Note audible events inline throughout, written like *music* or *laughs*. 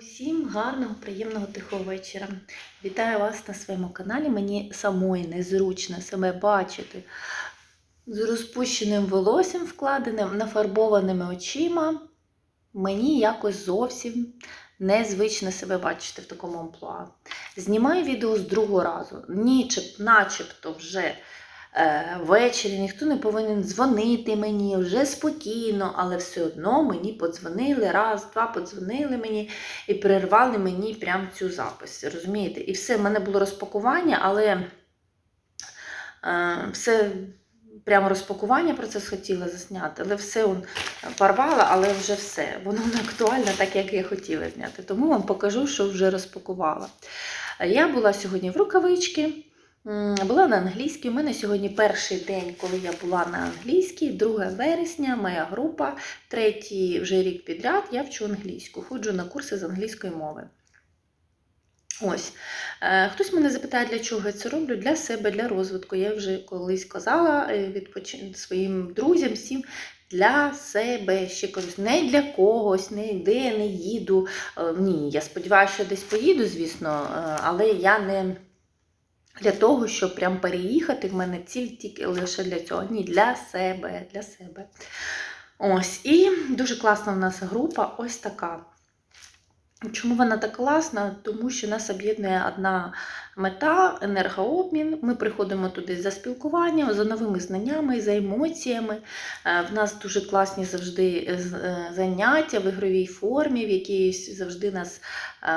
Усім гарного, приємного тихого вечора. Вітаю вас на своєму каналі. Мені самої незручно себе бачити з розпущеним волоссям вкладеним, нафарбованими очима. Мені якось зовсім незвично себе бачити в такому амплуа. Знімаю відео з другого разу, Нічеп, начебто вже ввечері ніхто не повинен дзвонити мені вже спокійно, але все одно мені подзвонили раз, два подзвонили мені і перервали мені прям цю запис. Розумієте? І все, в мене було розпакування, але е, все. Прямо розпакування процес хотіла засняти, але все он порвала, але вже все. Воно не актуальне, так як я хотіла зняти. Тому вам покажу, що вже розпакувала. Я була сьогодні в рукавички, була на англійській. У мене сьогодні перший день, коли я була на англійській, 2 вересня, моя група, третій вже рік підряд, я вчу англійську, ходжу на курси з англійської мови. Ось. Е, Хтось мене запитає, для чого я це роблю? Для себе, для розвитку. Я вже колись казала е, відпочин... своїм друзям, всім для себе ще кажуть, не для когось, не де не їду. Е, Ні, я сподіваюся, що десь поїду, звісно, але я не для того, щоб прям переїхати. В мене ціль тільки лише для цього. Ні, для себе, для себе. Ось. І дуже класна в нас група, ось така. Чому вона так класна? Тому що нас об'єднує одна мета енергообмін. Ми приходимо туди за спілкуванням, за новими знаннями, за емоціями. Е, В нас дуже класні завжди е, е, заняття в ігровій формі, в якій завжди нас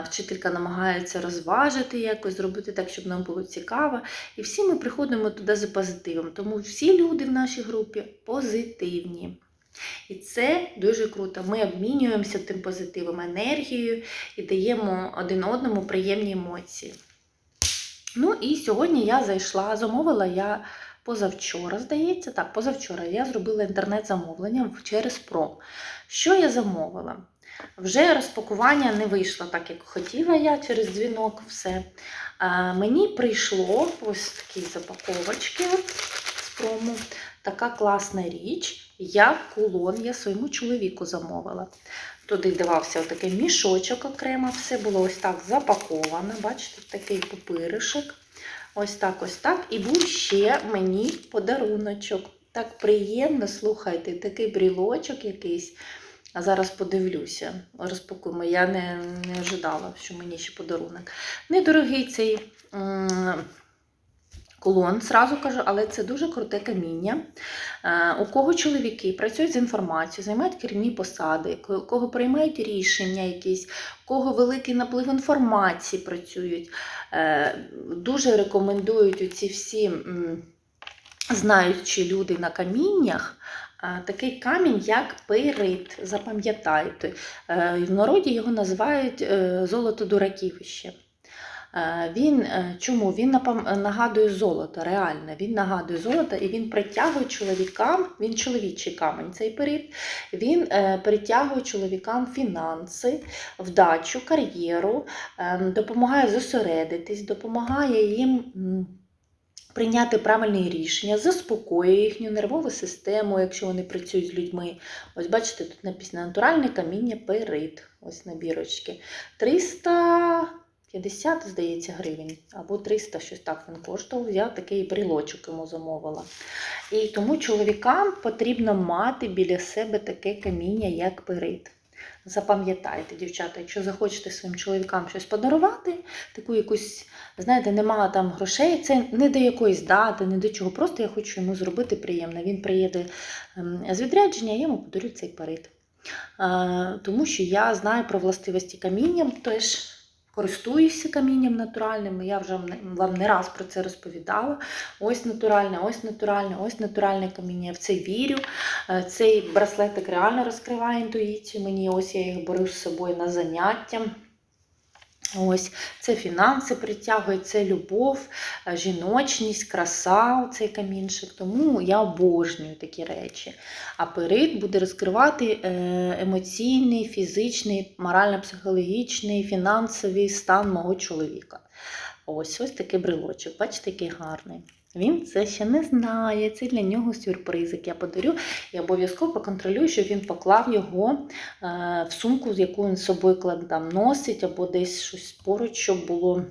вчителька намагається розважити якось, зробити так, щоб нам було цікаво. І всі ми приходимо туди за позитивом. Тому всі люди в нашій групі позитивні. І це дуже круто. Ми обмінюємося тим позитивом, енергією і даємо один одному приємні емоції. Ну і сьогодні я зайшла, замовила я позавчора, здається, так, позавчора я зробила інтернет-замовлення через Про. Що я замовила? Вже розпакування не вийшло так, як хотіла я через дзвінок, все. А, мені прийшло ось такі запаковочки з прому. Така класна річ. Я кулон, я своєму чоловіку замовила. Туди давався такий мішочок окремо, все було ось так запаковано. Бачите, такий пупиришок. Ось так, ось так. І був ще мені подаруночок. Так приємно, слухайте, такий брілочок якийсь. А зараз подивлюся, розпакуємо. Я не, не ожидала, що мені ще подарунок. Недорогий цей м, кулон, зразу кажу, але це дуже круте каміння. Е, У кого чоловіки працюють з інформацією, займають керівні посади, у кого приймають рішення якісь, у кого великий наплив інформації працюють. Е, Дуже рекомендують оці всі знаючі люди на каміннях. е, Такий камінь, як пирит, запам'ятайте. В народі його називають золото дураківище. Е, Е, він е, чому? Він нагадує золото, реальне, Він нагадує золото і він притягує чоловікам, він чоловічий камень цей період, він е, притягує чоловікам фінанси, вдачу, кар'єру, допомагає зосередитись, допомагає їм. Прийняти правильні рішення, заспокоює їхню нервову систему, якщо вони працюють з людьми. Ось, бачите, тут написано натуральне каміння перит. Ось на бірочці. 300. 50, здається, гривень або 300, щось так він коштував, я такий брілочок йому замовила. І тому чоловікам потрібно мати біля себе таке каміння, як перит. Запам'ятайте, дівчата, якщо захочете своїм чоловікам щось подарувати, таку якусь, знаєте, немає там грошей, це не до якоїсь дати, не до чого. Просто я хочу йому зробити приємне. Він приїде ем, з відрядження, я йому подарю цей перит. Тому що я знаю про властивості каміння. тож користуюся камінням натуральним. Я вже вам не- раз про це розповідала. Ось натуральне, ось натуральне, ось натуральне каміння. Я в це вірю. Е, Цей браслетик реально розкриває інтуїцію. Мені ось я їх беру з собою на заняття. Ось це фінанси притягує, це любов, е, жіночність, краса, цей камінчик. Тому я обожнюю такі речі. А перит буде розкривати е, емоційний, фізичний, морально-психологічний, фінансовий стан мого чоловіка. Ось ось такий брелочок. Бачите, який гарний. Він це ще не знає. Це для нього сюрпризик. Я подарю і обов'язково поконтролюю, щоб він поклав його е, в сумку, з яку він з собою там носить, або десь щось поруч, щоб було.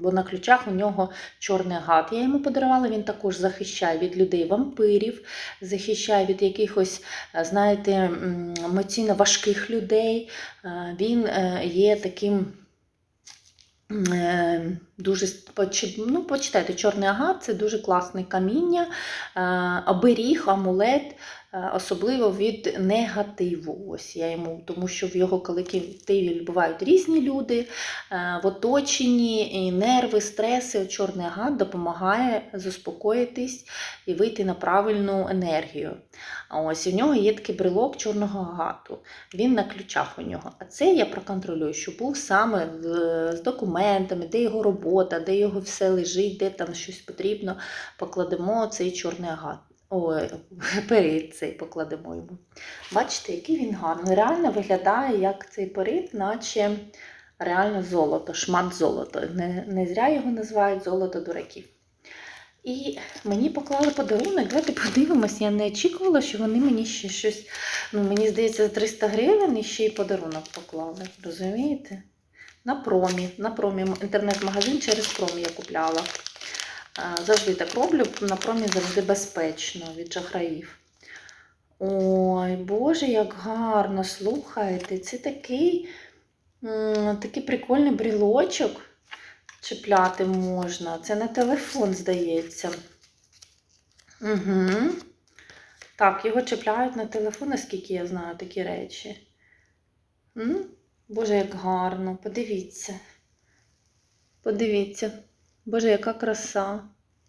Бо на ключах у нього чорний гад. Я йому подарувала, він також захищає від людей вампирів, захищає від якихось, е, знаєте, емоційно важких людей. Е, Він є таким. М, е, Дуже ну, почитайте, чорний агат це дуже класне каміння, е, оберіг, амулет, особливо від негативу. Ось я йому, тому що в його колективі бувають різні люди, е, в оточенні, і нерви, стреси. Чорний агат допомагає заспокоїтись і вийти на правильну енергію. Ось в нього є такий брелок чорного агату. Він на ключах у нього. А це я проконтролюю, що був саме з документами, де його робота, де його все лежить, де там щось потрібно. Покладемо цей чорний агат. Ой, перед цей покладемо йому. Бачите, який він гарний. Реально виглядає як цей перед, наче реально золото, шмат золота. Не, не зря його називають золото дураків. І мені поклали подарунок. Давайте подивимось. Я не очікувала, що вони мені ще щось. Ну, мені здається, за 300 гривень і ще й подарунок поклали. Розумієте? На промі. На промі. Інтернет-магазин через промі я купляла. А, Завжди так роблю. На промі завжди безпечно від шахраїв. Ой, Боже, як гарно, слухайте. Це такий, такий прикольний брілочок чіпляти можна. Це на телефон, здається. Угу. Так, його чіпляють на телефон, наскільки я знаю такі речі. М? Боже, як гарно. Подивіться. Подивіться. Боже, яка краса.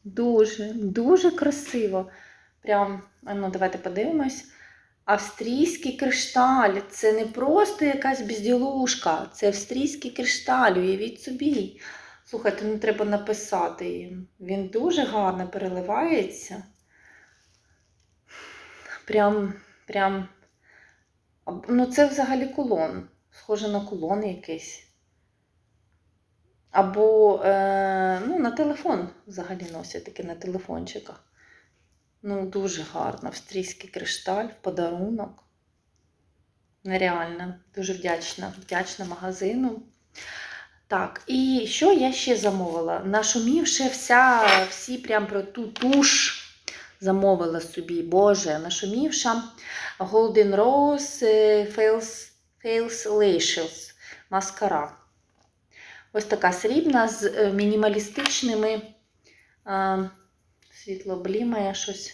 Дуже, дуже красиво. Прям, ну, давайте подивимось. Австрійський кришталь. Це не просто якась безділушка, це австрійський кришталь, уявіть собі. Слухайте, ну треба написати їм. Він дуже гарно переливається. Прям, прям. Ну, це взагалі кулон. Схоже на кулон якийсь. Або е, ну, на телефон взагалі носять таке на телефончиках. Ну, дуже гарно. Австрійський кришталь в подарунок. Нереально. Дуже вдячна. Вдячна магазину. Так, і що я ще замовила? Нашумівши вся, всі прям про ту туш замовила собі. Боже, нашумівша Golden Rose е, Fails, Fails Lashes маскара. Ось така срібна з е, мінімалістичними світло блімає щось.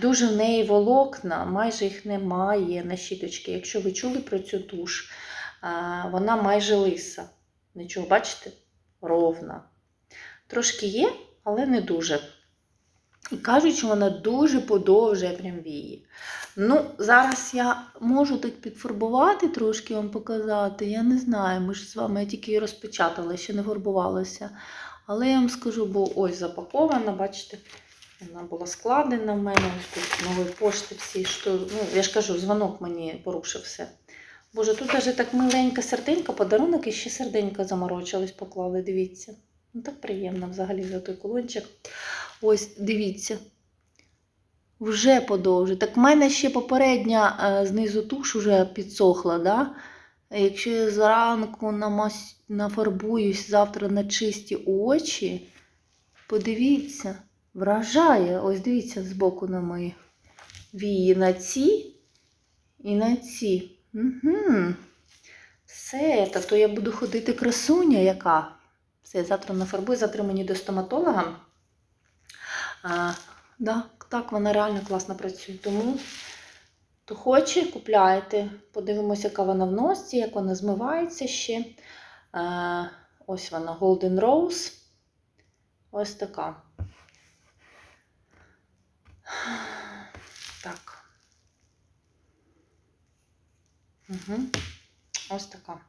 Дуже в неї волокна, майже їх немає на щіточки. Якщо ви чули про цю туш, вона майже лиса. Нічого, бачите? Ровна. Трошки є, але не дуже. І кажуть, що вона дуже подовжує прям вії. Ну, зараз я можу так підфарбувати, трошки вам показати. Я не знаю, ми ж з вами я тільки її розпечатала, ще не фарбувалася. Але я вам скажу, бо ось запакована, бачите, вона була складена в мене. Ось тут нової пошти всі. Що, ну, я ж кажу, дзвонок мені порушив все. Боже, тут навіть так миленька серденька, подарунок і ще серденька заморочились, поклали, дивіться. Ну так приємно взагалі за той колончик. Ось, дивіться. Вже подовжує. Так в мене ще попередня е, знизу туш вже підсохла, да? Якщо я зранку намас... нафарбуюсь завтра на чисті очі, подивіться, вражає. Ось дивіться збоку на мої вії на ці і на ці. Угу. Все, то я буду ходити красуня яка. Все, завтра нафарбую, завтра мені до стоматолога. А, да, так, вона реально класно працює. Тому, хто хоче, купляйте. Подивимося, яка вона в носі, як вона змивається ще. Ось вона Golden Rose. Ось така. Так. Угу. Ось така.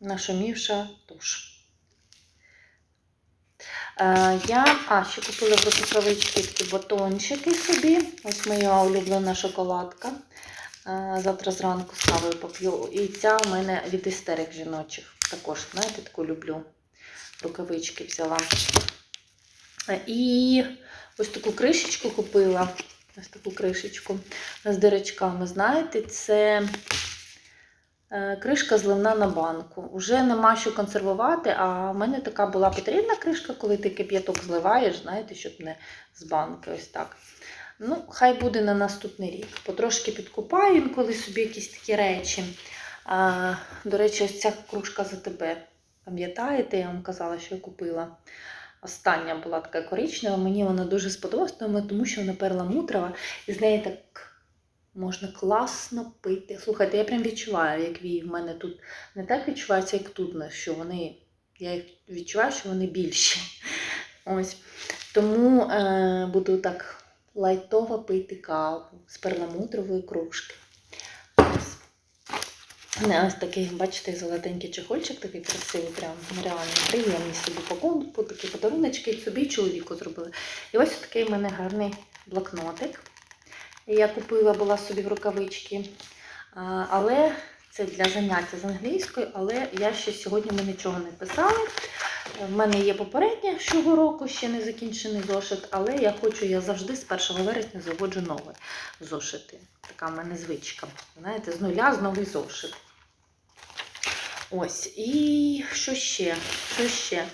Нашумівша туш. Е, Я а, ще купила в рукавички такі батончики собі. Ось моя улюблена шоколадка. Е, Завтра зранку з кавою поп'ю. І ця у мене від істерик жіночих. Також, знаєте, таку люблю. рукавички взяла. Е, І ось таку кришечку купила. Ось таку кришечку з дирочками. Знаєте, це кришка зливна на банку. Уже нема що консервувати, а в мене така була потрібна кришка, коли ти кип'яток зливаєш, знаєте, щоб не з банки. Ось так. Ну, хай буде на наступний рік. Потрошки підкупаю інколи собі якісь такі речі. А, до речі, ось ця кружка за тебе. Пам'ятаєте, я вам казала, що я купила. Остання була така коричнева, мені вона дуже сподобалась, тому що вона перламутрова, і з неї так можна класно пити. Слухайте, я прям відчуваю, як вії в мене тут не так відчувається, як тут, що вони. Я їх відчуваю, що вони більші. Ось. Тому е, буду так лайтово пити каву з перламутрової кружки. Ось. Ось такий, бачите, золотенький чехольчик, такий красивий, прям реально приємний собі покупку, такі подаруночки собі чоловіку зробили. І ось такий в мене гарний блокнотик. Я купила була собі в рукавички. Але це для заняття з англійською, але я ще сьогодні ми нічого не писала. В мене є попереднє цього року, ще не закінчений зошит, але я хочу, я завжди з 1 вересня заводжу нові зошити. Така в мене звичка. Знаєте, з нуля з новий зошит. Ось, і що ще? Що ще?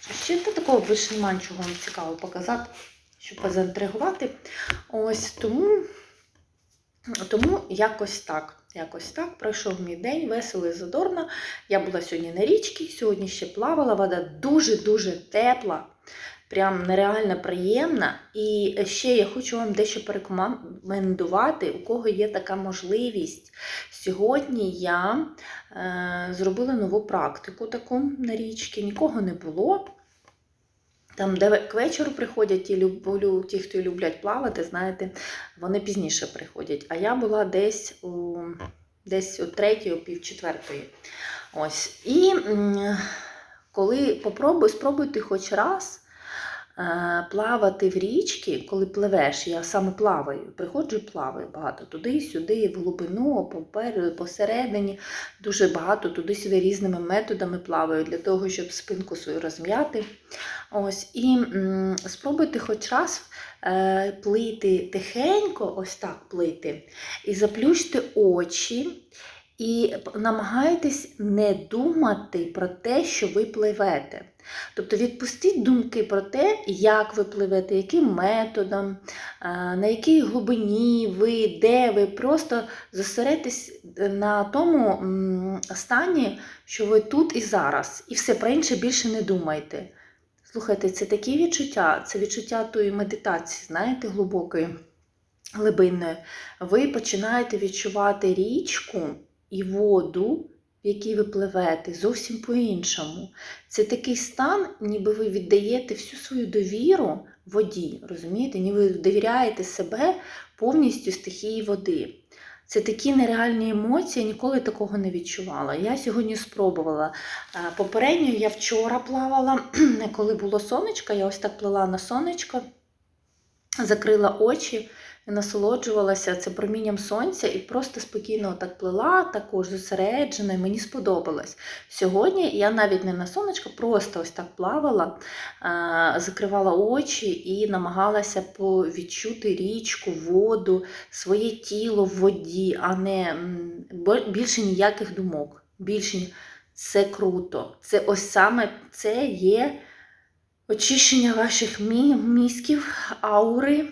Що ще та такого більше немає нічого вам цікавого показати, щоб позаінтригувати. Ось тому, тому якось так. Якось так пройшов мій день, весело і задорно. Я була сьогодні на річці, сьогодні ще плавала, вода дуже-дуже тепла, прям нереально приємна. І ще я хочу вам дещо порекомендувати, у кого є така можливість. Сьогодні я е, зробила нову практику таку на річці, нікого не було. Там, де к вечору приходять ті, люблю, ті, хто люблять плавати, знаєте, вони пізніше приходять. А я була десь у десь у третій, у пів четвертої. Ось. І коли попробуй, спробуйте хоч раз плавати в річці, коли пливеш, я саме плаваю, приходжу і плаваю багато туди-сюди, в глибину, попереду, посередині, дуже багато туди-сюди різними методами плаваю для того, щоб спинку свою розм'яти. Ось, І м, спробуйте хоч раз е, плити тихенько, ось так плити, і заплющте очі, і намагайтесь не думати про те, що ви пливете. Тобто відпустіть думки про те, як ви пливете, яким методом, е, на якій глибині ви, де ви. Просто зосередьтесь на тому стані, що ви тут і зараз, і все про інше більше не думайте. Слухайте, це такі відчуття, це відчуття тої медитації, знаєте, глибокої, глибинної. Ви починаєте відчувати річку і воду, в якій ви пливете, зовсім по-іншому. Це такий стан, ніби ви віддаєте всю свою довіру воді, розумієте? Ніби ви довіряєте себе повністю стихії води. Це такі нереальні емоції, я ніколи такого не відчувала. Я сьогодні спробувала. Е, Попередньо я вчора плавала, *clears throat* коли було сонечко, я ось так плила на сонечко, закрила очі насолоджувалася це промінням сонця і просто спокійно так плила, також зосереджена, і мені сподобалось. Сьогодні я навіть не на сонечко, просто ось так плавала, закривала очі і намагалася відчути річку, воду, своє тіло в воді, а не більше ніяких думок. Більше це круто. Це ось саме це є очищення ваших мі- мізків, аури.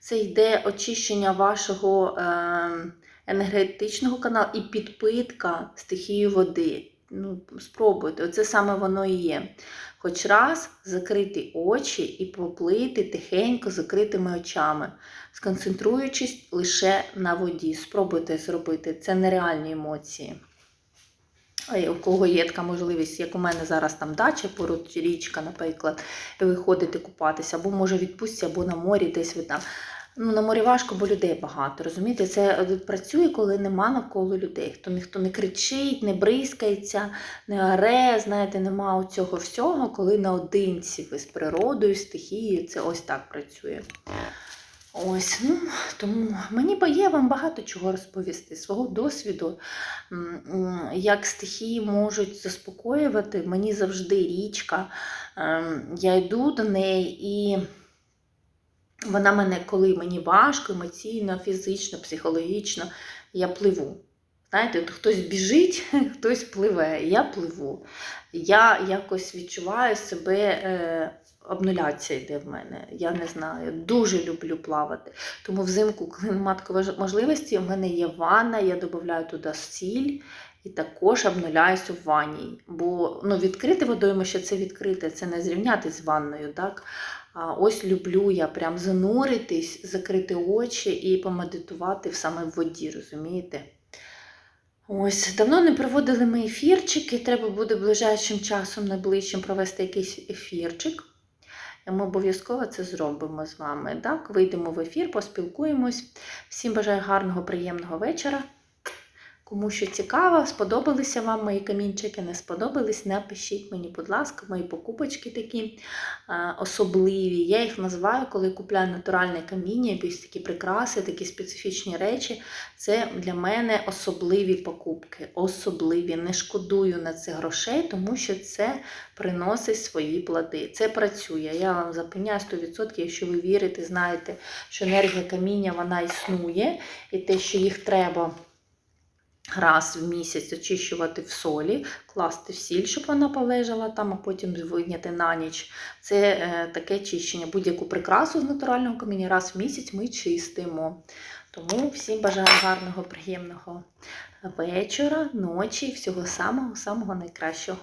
Це йде очищення вашого е, енергетичного каналу і підпитка стихії води. Ну, спробуйте, оце саме воно і є. Хоч раз закрити очі і поплити тихенько закритими очами, сконцентруючись лише на воді. Спробуйте зробити. Це нереальні емоції. У кого є така можливість, як у мене зараз там дача, поруч річка, наприклад, і ви ходите купатися, або може відпустці, або на морі десь ви там. Ну, на морі важко, бо людей багато. Розумієте, це е, працює, коли нема навколо людей. Хто ніхто не кричить, не бризкається, не оре, знаєте, нема цього всього, коли наодинці ви з природою, стихією, це ось так працює. Ось, ну тому мені ба- є вам багато чого розповісти, свого досвіду, як стихії можуть заспокоювати. Мені завжди річка. ем, Я йду до неї і. Вона мене, коли мені важко, емоційно, фізично, психологічно, я пливу. Знаєте, хтось біжить, *laughs* хтось пливе, я пливу. Я якось відчуваю себе, е, обнуляція йде в мене. Я не знаю, дуже люблю плавати. Тому взимку, коли немає такої можливості, в мене є ванна, я додаю туди сіль і також обнуляюся в ванні. Бо ну, відкрите водоймище це відкрите, це не зрівняти з ванною. так? А ось люблю я прям зануритись, закрити очі і помедитувати саме в воді, розумієте? Ось, давно не проводили ми ефірчики, треба буде ближайшим часом, найближчим провести якийсь ефірчик. Ми обов'язково це зробимо з вами. Так? Вийдемо в ефір, поспілкуємось. Всім бажаю гарного, приємного вечора. Кому що цікаво, сподобалися вам мої камінчики, не сподобались, напишіть мені, будь ласка, мої покупочки такі е, особливі. Я їх називаю, коли купляю натуральне каміння, якісь такі прикраси, такі специфічні речі. Це для мене особливі покупки. Особливі. Не шкодую на це грошей, тому що це приносить свої плоди. Це працює. Я вам запевняю 100%, якщо ви вірите, знаєте, що енергія каміння вона існує, і те, що їх треба раз в місяць очищувати в солі, класти в сіль, щоб вона полежала там, а потім вийняти на ніч. Це е, таке чищення. Будь-яку прикрасу з натурального каміння раз в місяць ми чистимо. Тому всім бажаю гарного, приємного вечора, ночі, всього самого самого найкращого.